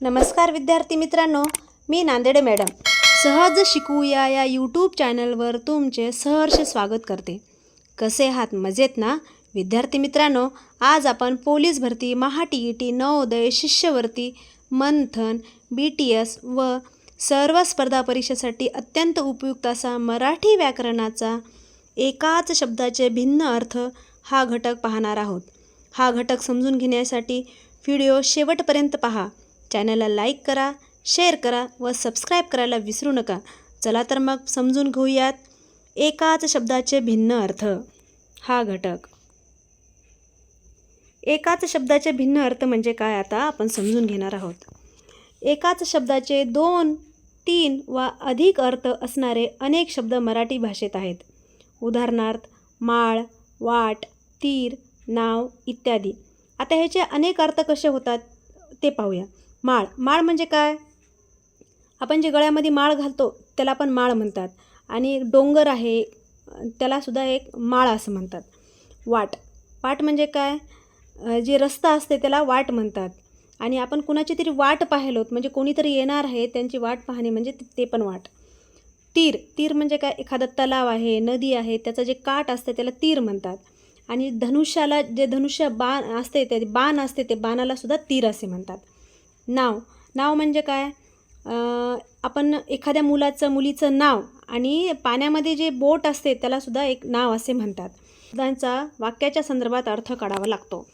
नमस्कार विद्यार्थी मित्रांनो मी नांदेडे मॅडम. सहज शिकूया या यूट्यूब चॅनलवर तुमचे सहर्ष स्वागत करते. कसे आहात मजेत ना? विद्यार्थी मित्रांनो आज आपण पोलीस भरती Maha T E T Navodaya शिष्यवृत्ती मंथन बी टी एस व सर्व स्पर्धा परीक्षेसाठी अत्यंत उपयुक्त असा मराठी व्याकरणाचा एकाच शब्दाचे भिन्न अर्थ हा घटक पाहणार आहोत. हा घटक समजून घेण्यासाठी व्हिडिओ शेवटपर्यंत पहा. चॅनलला लाईक करा शेअर करा व सबस्क्राईब करायला विसरू नका. चला तर मग समजून घेऊयात एकाच शब्दाचे भिन्न अर्थ. हा घटक. एकाच शब्दाचे भिन्न अर्थ म्हणजे काय आता आपण समजून घेणार आहोत. एकाच शब्दाचे दोन तीन वा अधिक अर्थ असणारे अनेक शब्द मराठी भाषेत आहेत. उदाहरणार्थ माळ वाट तीर नाव इत्यादी. आता ह्याचे अनेक अर्थ कसे होतात ते पाहूया. माळ. माळ म्हणजे काय? आपण जे गळ्यामध्ये माळ घालतो त्याला आपण माळ म्हणतात. आणि डोंगर आहे त्यालासुद्धा एक माळ असं म्हणतात. वाट. वाट म्हणजे काय? जे रस्ता असते त्याला वाट म्हणतात. आणि आपण कुणाची तरी वाट पाहिलोत म्हणजे कोणीतरी येणार आहे त्यांची वाट पाहणे म्हणजे ते- पण वाट. तीर. तीर म्हणजे काय? एखादा तलाव आहे नदी आहे त्याचं जे काठ असते त्याला तीर म्हणतात. आणि धनुष्याला जे धनुष्य बाण असते ते बाण असते ते बाणालासुद्धा तीर असे म्हणतात. नाव. नाव म्हणजे काय? आपण एखाद्या मुलाचं मुलीचं नाव आणि पाण्यामध्ये जे बोट असते त्यालासुद्धा एक नाव असे म्हणतात. शब्दांचा वाक्याच्या संदर्भात अर्थ काढावा लागतो.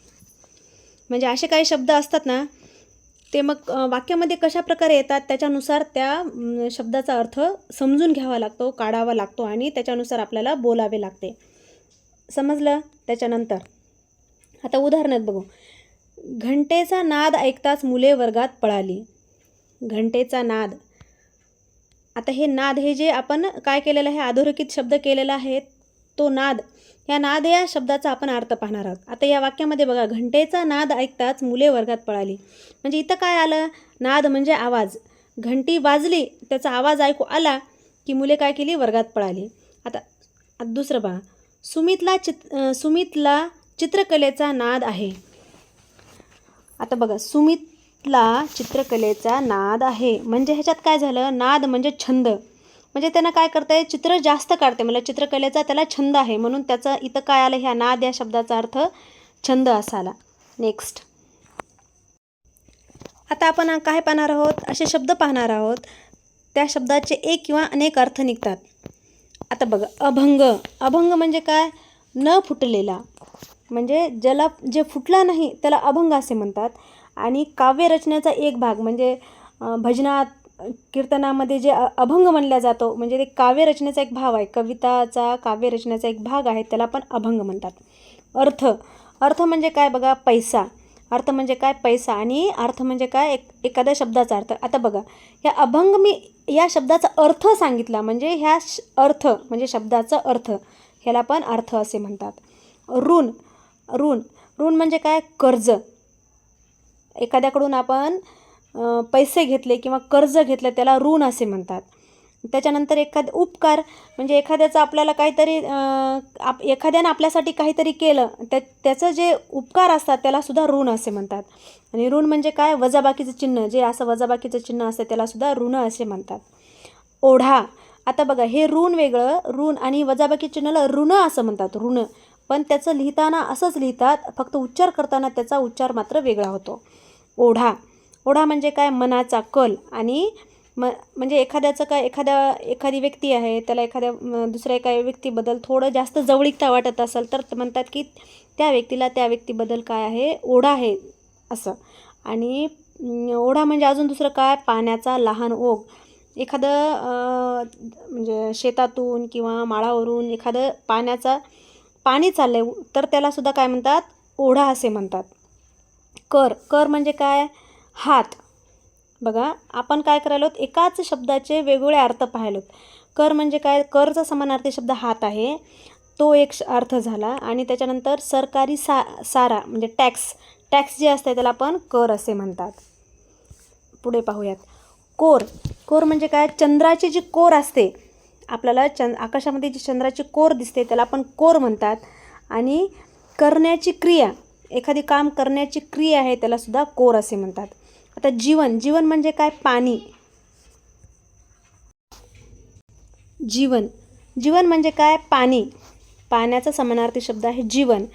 म्हणजे असे काही शब्द असतात ना ते मग वाक्यामध्ये कशा प्रकारे येतात त्याच्यानुसार त्या शब्दाचा अर्थ समजून घ्यावा लागतो काढावा लागतो आणि त्याच्यानुसार आपल्याला बोलावे लागते. समजलं? त्याच्यानंतर. आता उदाहरणात बघू. घंटेचा नाद ऐकताच मुले वर्गात पळाली. घंटेचा नाद. आता हे नाद हे जे आपण काय केलेलं आहे अधोरेखित शब्द केलेला आहे तो नाद. या नाद या शब्दाचा आपण अर्थ पाहणार आहोत. आता या वाक्यामध्ये बघा घंटेचा नाद ऐकताच मुले वर्गात पळाली. म्हणजे इथं काय आलं? नाद म्हणजे आवाज. घंटी वाजली त्याचा आवाज ऐकू आला की मुले काय केली? वर्गात पळाली. आता आता दुसरं पहा. सुमितला चित सुमितला चित्रकलेचा नाद आहे. आता बघा सुमितला चित्रकलेचा नाद आहे. म्हणजे ह्याच्यात काय झालं? नाद म्हणजे छंद. म्हणजे त्यांना काय करते चित्र जास्त काढते म्हणजे मला चित्रकलेचा त्याला छंद आहे. म्हणून त्याचं इथं काय आलं? ह्या नाद या शब्दाचा अर्थ छंद असा आला नेक्स्ट आता आपण काय पाहणार आहोत? असे शब्द पाहणार आहोत. त्या शब्दाचे एक किंवा अनेक अर्थ निघतात. आता बघा अभंग. अभंग म्हणजे काय? न फुटलेला. म्हणजे ज्याला जे फुटला नाही त्याला अभंग असे म्हणतात. आणि काव्यरचनेचा एक भाग म्हणजे भजनात कीर्तनामध्ये जे अभंग म्हणला जातो म्हणजे ते काव्यरचनेचा एक भाव आहे. कविताचा काव्यरचनेचा एक भाग आहे त्याला पण अभंग म्हणतात. अर्थ. अर्थ म्हणजे काय बघा? पैसा. अर्थ म्हणजे काय? पैसा. आणि अर्थ म्हणजे काय? एक एखाद्या शब्दाचा अर्थ. आता बघा ह्या अभंग मी या शब्दाचा अर्थ सांगितला म्हणजे ह्या श अर्थ म्हणजे शब्दाचा अर्थ ह्याला पण अर्थ असे म्हणतात. ऋण. ऋण. ऋण म्हणजे काय? कर्ज. एखाद्याकडून आपण पैसे घेतले किंवा कर्ज घेतलं त्याला ऋण असे म्हणतात. त्याच्यानंतर एखाद उपकार म्हणजे एखाद्याचं आपल्याला काहीतरी आप एखाद्यानं आपल्यासाठी काहीतरी केलं त्या त्याचं जे उपकार असतात त्यालासुद्धा ऋण असे म्हणतात. आणि ऋण म्हणजे काय? वजाबाकीचं चिन्ह. जे असं वजाबाकीचं चिन्ह असतं त्यालासुद्धा ऋण असे म्हणतात. ओढा. आता बघा हे ऋण वेगळं ऋण आणि वजाबाकी चिन्हाला ऋण असं म्हणतात ऋण. पण त्याचं लिहिताना असंच लिहितात फक्त उच्चार करताना त्याचा उच्चार मात्र वेगळा होतो. ओढा. ओढा म्हणजे काय? मनाचा कल. आणि म म्हणजे एखाद्याचं काय एखाद्या एखादी व्यक्ती आहे त्याला एखाद्या दुसऱ्या एका व्यक्तीबद्दल थोडं जास्त जवळीकता वाटत असेल तर ते म्हणतात की त्या व्यक्तीला त्या व्यक्तीबद्दल काय आहे? ओढा आहे असं. आणि ओढा म्हणजे अजून दुसरं काय? पाण्याचा लहान ओघ. एखादं म्हणजे शेतातून किंवा माळावरून एखादं पाण्याचा पाणी चाललं आहे तर त्यालासुद्धा काय म्हणतात? ओढा असे म्हणतात. कर. कर म्हणजे काय? हात. बघा आपण काय करायलो? एकाच शब्दाचे वेगवेगळे अर्थ पाहिलोत कर म्हणजे काय? करचा समानार्थी शब्द हात आहे. तो एक श- अर्थ झाला आणि त्याच्यानंतर सरकारी सा सारा म्हणजे टॅक्स. टॅक्स जे असते त्याला आपण कर असे म्हणतात. पुढे पाहूयात. कोर. कोर म्हणजे काय? चंद्राची जी कोर असते आपल्याला चंद आकाशामध्ये जी चंद्राची कोर दिसते त्याला आपण कोर म्हणतात. आणि करण्याची क्रिया एखादी काम करण्याची क्रिया आहे त्यालासुद्धा कोर असे म्हणतात. आता जीवन जीवन म्हणजे काय? पाणी. जीवन. जीवन म्हणजे काय? पाणी. पाण्याचा समानार्थी शब्द आहे जीवन.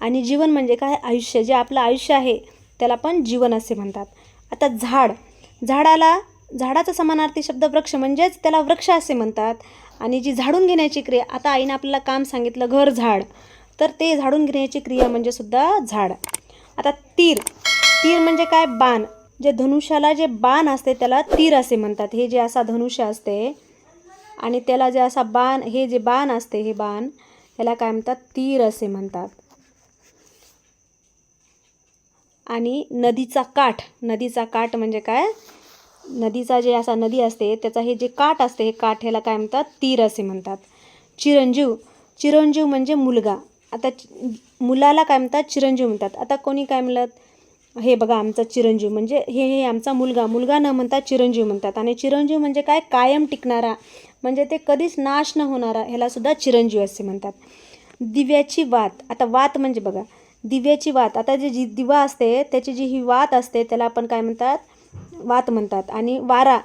आणि जीवन म्हणजे काय? आयुष्य. जे आपलं आयुष्य आहे त्याला पण जीवन असे म्हणतात. आता झाड. झाडाला झाडाचा समानार्थी शब्द वृक्ष म्हणजेच त्याला वृक्ष असे म्हणतात. आणि जी झाडून घेण्याची क्रिया आता आईनं आपल्याला काम सांगितलं घर झाड. तर ते झाडून घेण्याची क्रिया म्हणजे सुद्धा झाड. आता तीर. तीर म्हणजे काय? बाण. जे धनुष्याला जे बाण असते त्याला तीर असे म्हणतात. हे जे असा धनुष्य असते आणि त्याला जे असा बाण हे जे बाण असते हे बाण त्याला काय म्हणतात? तीर असे म्हणतात. आणि नदीचा काठ. नदीचा काठ म्हणजे काय? नदीचा जे असा नदी असते त्याचा हे जे काठ असते हे काठ ह्याला काय म्हणतात? तीर असे म्हणतात. चिरंजीव चिरंजीव म्हणजे मुलगा. आता चि- मुलाला काय म्हणतात? चिरंजीव म्हणतात. आता कोणी काय म्हणलं? हे बघा आमचा चिरंजीव म्हणजे हे हे आमचा मुलगा. मुलगा न म्हणता चिरंजीव म्हणतात. आणि चिरंजीव म्हणजे काय? कायम टिकणारा. म्हणजे ते कधीच नाश न होणारा ह्यालासुद्धा चिरंजीव असे म्हणतात. दिव्याची वात. आता वात म्हणजे बघा. दिव्याची वात. आता जे जी दिवा असते त्याची जी ही वात असते त्याला आपण काय म्हणतात? वात म्हणतात. आणि वारा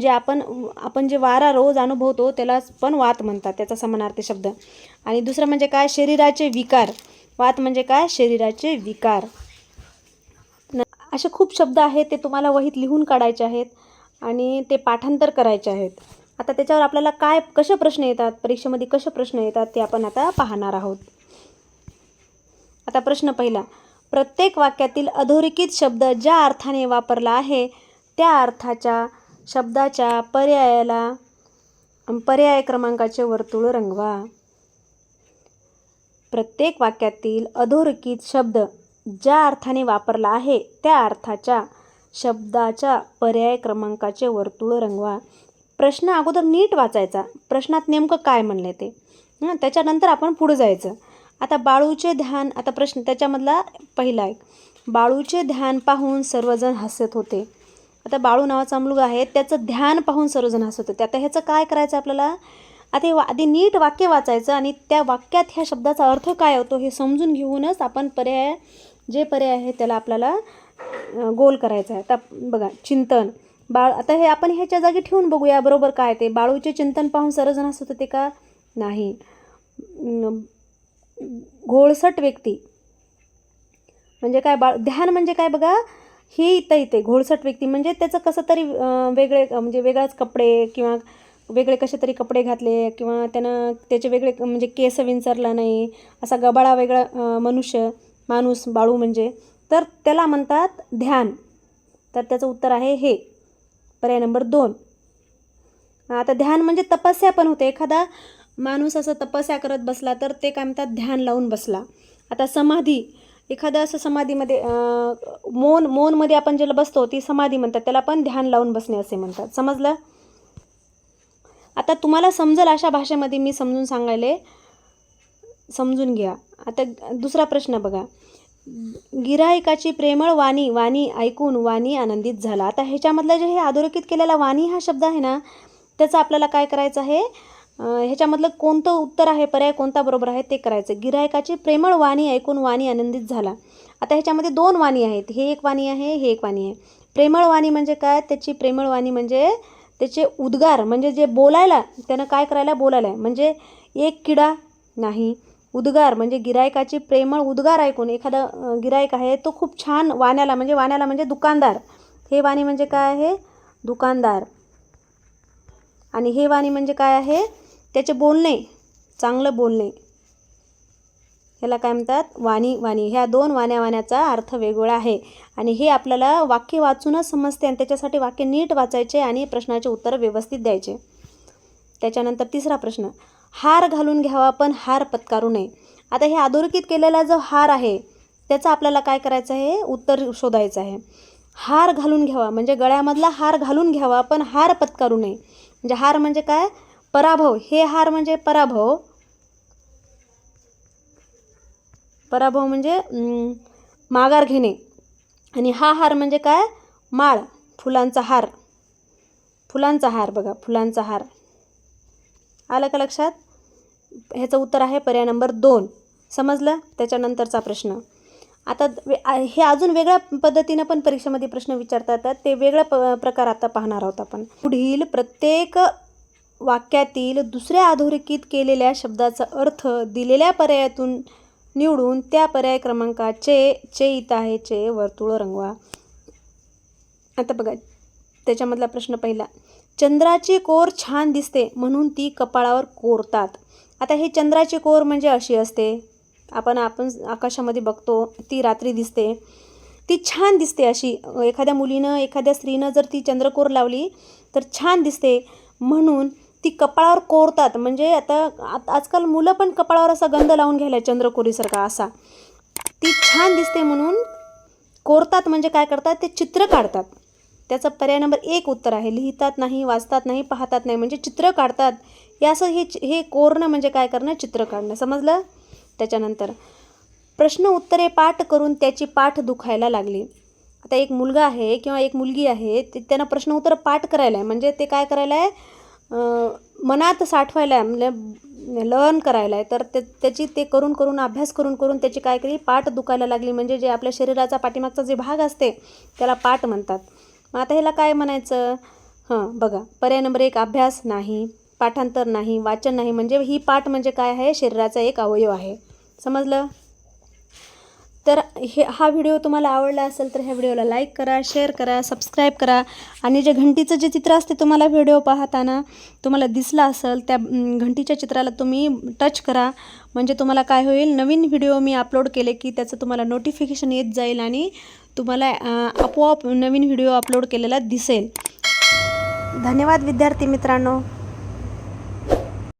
जे आपण आपण जे वारा रोज अनुभवतो त्यालाच पण वात म्हणतात त्याचा समानार्थी शब्द. आणि दुसरं म्हणजे काय? शरीराचे विकार. वात म्हणजे काय? शरीराचे विकार. न- असे खूप शब्द आहेत ते तुम्हाला वहीत लिहून काढायचे आहेत आणि ते पाठांतर करायचे आहेत. आता त्याच्यावर आपल्याला काय कसे प्रश्न येतात? परीक्षेमध्ये कसे प्रश्न येतात? ते आपण आता पाहणार आहोत. आता प्रश्न पहिला. प्रत्येक वाक्यातील अधोरेखित शब्द ज्या अर्थाने वापरला आहे त्या अर्थाच्या शब्दाच्या पर्यायाला पर्याय क्रमांकाचे वर्तुळ रंगवा. प्रत्येक वाक्यातील अधोरेखित शब्द ज्या अर्थाने वापरला आहे त्या अर्थाच्या शब्दाच्या पर्याय क्रमांकाचे वर्तुळ रंगवा. प्रश्न अगोदर नीट वाचायचा. प्रश्नात नेमकं काय म्हणलं ते? त्याच्यानंतर आपण पुढं जायचं. आता बाळूचे ध्यान आता प्रश्न त्याच्यामधला पहिला एक. बाळूचे ध्यान पाहून सर्वजण हसत होते. आता बाळू नावाचा मुलगा आहे त्याचं ध्यान पाहून सर्वजण हसत होते. आता ह्याचं काय करायचं आपल्याला? आता हे वा आधी नीट वाक्य वाचायचं आणि त्या वाक्यात ह्या शब्दाचा अर्थ काय होतो हे समजून घेऊनच आपण पर्याय जे पर्याय आहे त्याला आपल्याला गोल करायचं आहे. आता बघा चिंतन. बाळ आता हे आपण ह्याच्या जागी ठेवून बघूया बरोबर काय ते? बाळूचे चिंतन पाहून सर्वजण हसत होते का? नाही. घोळसट व्यक्ती. म्हणजे काय बाळ ध्यान म्हणजे काय बघा हे इथं इथे घोळसट व्यक्ती. म्हणजे त्याचं कसं तरी वेगळे म्हणजे वेगळाच कपडे किंवा वेगळे कसे तरी कपडे घातले किंवा त्यानं त्याचे वेगळे म्हणजे केस विंचरला नाही असा गबाळा वेगळा मनुष्य माणूस बाळू म्हणजे तर त्याला म्हणतात ध्यान. तर त्याचं उत्तर आहे हे. पर्याय नंबर दोन. आता ध्यान म्हणजे तपस्या पण होते. एखादा माणूस असं तपस्या करत बसला तर ते काय म्हणतात ध्यान लावून बसला. आता समाधी एखादं असं समाधीमध्ये मौन मौनमध्ये आपण ज्याला बसतो ती समाधी म्हणतात त्याला पण ध्यान लावून बसणे असे म्हणतात. समजलं? आता तुम्हाला समजेल अशा भाषेमध्ये मी समजून सांगायले. समजून घ्या. आता दुसरा प्रश्न बघा. गिरायकाची प्रेमळ वाणी वाणी ऐकून वाणी आनंदित झाला. आता ह्याच्यामधलं जे हे अधोरेखित केलेला वाणी हा शब्द आहे ना त्याचं आपल्याला काय करायचं आहे? ह्याच्यामधलं कोणतं उत्तर आहे पर्याय कोणता बरोबर आहे ते करायचं. गिरायकाची प्रेमळ वाणी ऐकून वाणी आनंदित झाला. आता ह्याच्यामध्ये दोन वाणी आहेत. हे एक वाणी आहे हे एक वाणी आहे. प्रेमळ वाणी म्हणजे काय? त्याची प्रेमळ वाणी म्हणजे त्याचे उद्गार म्हणजे जे बोलायला त्यानं काय करायला? बोलायला. आहे म्हणजे एक किडा नाही उद्गार म्हणजे गिरायकाची प्रेमळ उद्गार ऐकून एखादा गिरायक आहे तो खूप छान वाण्याला म्हणजे वाण्याला म्हणजे दुकानदार. हे वाणी म्हणजे काय आहे? दुकानदार. आणि हे वाणी म्हणजे काय आहे? त्याचे बोलणे चांगलं बोलणे ह्याला काय म्हणतात? वाणी वाणी. ह्या दोन वाण्या वाण्याचा अर्थ वेगवेगळा आहे. आणि हे आपल्याला वाक्य वाचूनच समजते आणि त्याच्यासाठी वाक्य नीट वाचायचे आणि प्रश्नाचे उत्तर व्यवस्थित द्यायचे. त्याच्यानंतर तिसरा प्रश्न. हार घालून घ्यावा पण हार पत्कारू नये. आता हे अधोरेखित केलेला जो हार आहे त्याचा आपल्याला काय करायचं आहे? उत्तर शोधायचं आहे. हार घालून घ्यावा. म्हणजे गळ्यामधला हार घालून घ्यावा पण हार पत्कारू नये. म्हणजे हार म्हणजे काय? पराभव हे हार म्हणजे पराभव. पराभव म्हणजे माघार घेणे. आणि हा हार म्हणजे काय? माळ फुलांचा हार. फुलांचा हार बघा फुलांचा हार. आलं का लक्षात? ह्याचं उत्तर आहे पर्याय नंबर दोन. समजलं? त्याच्यानंतरचा प्रश्न. आता वे- हे अजून वेगळ्या पद्धतीनं पण परीक्षेमध्ये प्रश्न विचारता येतात. ते वेगळा प प्रकार आता पाहणार आहोत आपण. पुढील प्रत्येक वाक्यातील दुसऱ्या अधोरेखित केलेल्या शब्दाचा अर्थ दिलेल्या पर्यायातून निवडून त्या पर्याय क्रमांकाचे चे इथं आहे चे वर्तुळ रंगवा. आता बघा त्याच्यामधला प्रश्न पहिला. चंद्राची कोर छान दिसते म्हणून ती कपाळावर कोरतात. आता हे चंद्राची कोर म्हणजे अशी असते. आपण आपण आकाशामध्ये बघतो ती रात्री दिसते. ती छान दिसते अशी. एखाद्या मुलीनं एखाद्या स्त्रीनं जर ती चंद्रकोर लावली तर छान दिसते. म्हणून ती कपाळावर कोरतात. म्हणजे आता आजकाल मुलं पण कपाळावर असा गंध लावून घ्यायला चंद्रकोरीसारखा असा. ती छान दिसते म्हणून कोरतात म्हणजे काय करतात? ते चित्र काढतात. त्याचा पर्याय नंबर एक उत्तर आहे. लिहितात नाही वाचतात नाही पाहतात नाही म्हणजे चित्र काढतात. हे असं हे हे कोरणं म्हणजे काय करणं? चित्र काढणं. समजलं? त्याच्यानंतर प्रश्न उत्तरे पाठ करून त्याची पाठ दुखायला लागली. आता एक मुलगा आहे किंवा एक मुलगी आहे ते त्यांना प्रश्न उत्तर पाठ करायला आहे. म्हणजे ते काय करायला आहे? मनात साठवायला आहे म्हणजे लर्न करायला आहे तर ते त्याची ते करून करून अभ्यास करून करून त्याची काय केली? पाठ दुखायला लागली. म्हणजे जे आपल्या शरीराचा पाठीमागचा जे भाग असते त्याला पाठ म्हणतात. मग आता ह्याला काय म्हणायचं? हां बघा. पर्याय नंबर एक अभ्यास नाही पाठांतर नाही वाचन नाही. म्हणजे ही पाठ म्हणजे काय आहे? शरीराचा एक अवयव आहे. समजलं? तर हे हा व्हिडिओ तुम्हाला आवडला असेल तर ह्या व्हिडिओला लाईक करा शेअर करा सबस्क्राईब करा. आणि जे घंटीचं जे चित्र असते तुम्हाला व्हिडिओ पाहताना तुम्हाला दिसला असेल त्या घंटीच्या चित्राला तुम्ही टच करा. म्हणजे तुम्हाला काय होईल नवीन व्हिडिओ मी अपलोड केले की त्याचं तुम्हाला नोटिफिकेशन येत जाईल आणि तुम्हाला आपोआप नवीन व्हिडिओ अपलोड केलेला दिसेल. धन्यवाद विद्यार्थी मित्रांनो.